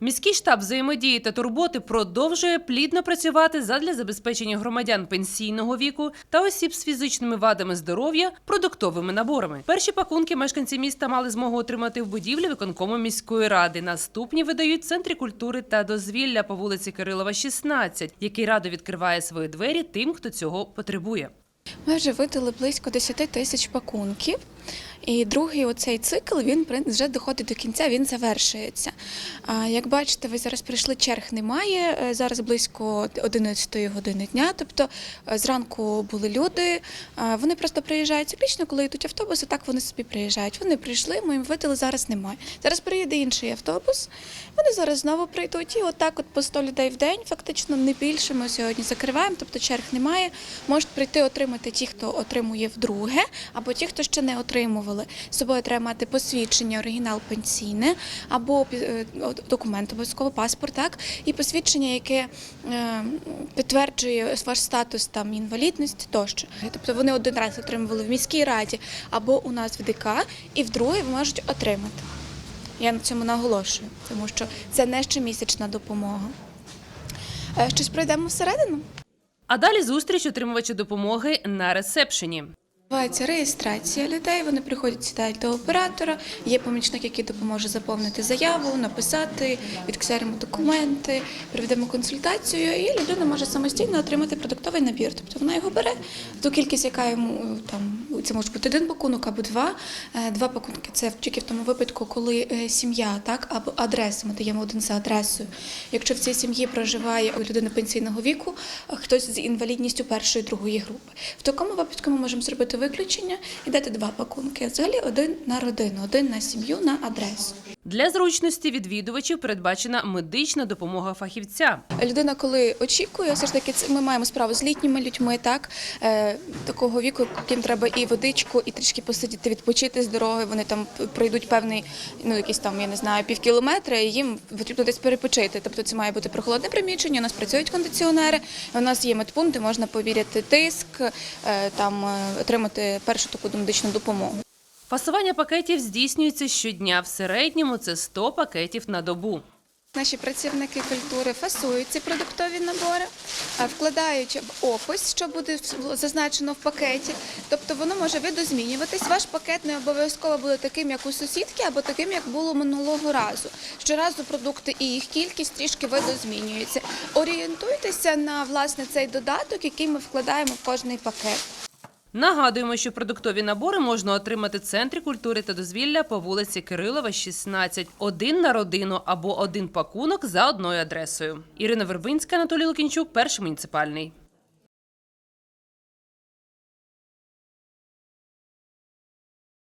Міський штаб взаємодії та турботи продовжує плідно працювати задля забезпечення громадян пенсійного віку та осіб з фізичними вадами здоров'я продуктовими наборами. Перші пакунки мешканці міста мали змогу отримати в будівлі виконкому міської ради. Наступні видають в центрі культури та дозвілля по вулиці Кирилова, 16, який радо відкриває свої двері тим, хто цього потребує. Ми вже видали близько 10 тисяч пакунків. І другий оцей цикл він вже доходить до кінця, він завершується. Як бачите, ви зараз прийшли, черг немає. е, Зараз близько 11 години дня. Тобто е, зранку були люди. Вони просто приїжджають циклічно, коли йдуть автобуси, так вони собі приїжджають. Вони прийшли, ми їм видали, зараз немає. Зараз приїде інший автобус. Вони зараз знову прийдуть. І отак, от по 100 людей в день, фактично не більше. Ми сьогодні закриваємо, тобто черг немає. Можуть прийти отримати ті, хто отримує вдруге, або ті, хто ще не отримували. З собою треба мати посвідчення, оригінал пенсійне, або е, документ, обов'язково паспорт, так, і посвідчення, яке е, підтверджує ваш статус там інвалідності тощо. Тобто вони один раз отримували в міській раді або у нас в ДК, і вдруге ви можете отримати. Я на цьому наголошую, тому що це не щомісячна допомога. Е, Щось пройдемо всередину. А далі зустріч отримувача допомоги на ресепшені. Відбувається реєстрація людей. Вони приходять, сідають до оператора. Є помічник, який допоможе заповнити заяву, написати, відксеримо документи, проведемо консультацію, і людина може самостійно отримати продуктовий набір. Тобто вона його бере ту кількість, яка йому е, там це може бути один пакунок або два. Е, Два пакунки це тільки в тому випадку, коли е, сім'я, так або адреса. Ми даємо один за адресою. Якщо в цій сім'ї проживає людина пенсійного віку, хтось з інвалідністю першої другої групи. В такому випадку ми можемо зробити виключення і дати два пакунки. Взагалі один на родину, один на сім'ю, на адресу. Для зручності відвідувачів передбачена медична допомога фахівця. Людина, коли очікує, все ж таки ми маємо справу з літніми людьми, так е, такого віку, яким треба і водичку, і трішки посидіти, відпочити з дороги. Вони там пройдуть певний, ну якийсь там, я не знаю, пів кілометра, і їм потрібно десь перепочити. Тобто це має бути прохолодне приміщення. У нас працюють кондиціонери. У нас є медпункти, можна повіряти тиск, е, там е, отримати першу таку медичну допомогу. Фасування пакетів здійснюється щодня. В середньому це 100 пакетів на добу. Наші працівники культури фасують ці продуктові набори, а, вкладають в опис, що буде зазначено в пакеті. Тобто воно може видозмінюватись. Ваш пакет не обов'язково буде таким, як у сусідки, або таким, як було минулого разу. Щоразу продукти і їх кількість трішки видозмінюється. Орієнтуйтеся на власне цей додаток, який ми вкладаємо в кожний пакет. Нагадуємо, що продуктові набори можна отримати в центрі культури та дозвілля по вулиці Кирилова, 16. Один на родину або один пакунок за одною адресою. Ірина Вербинська, Анатолій Лукінчук, перший муніципальний.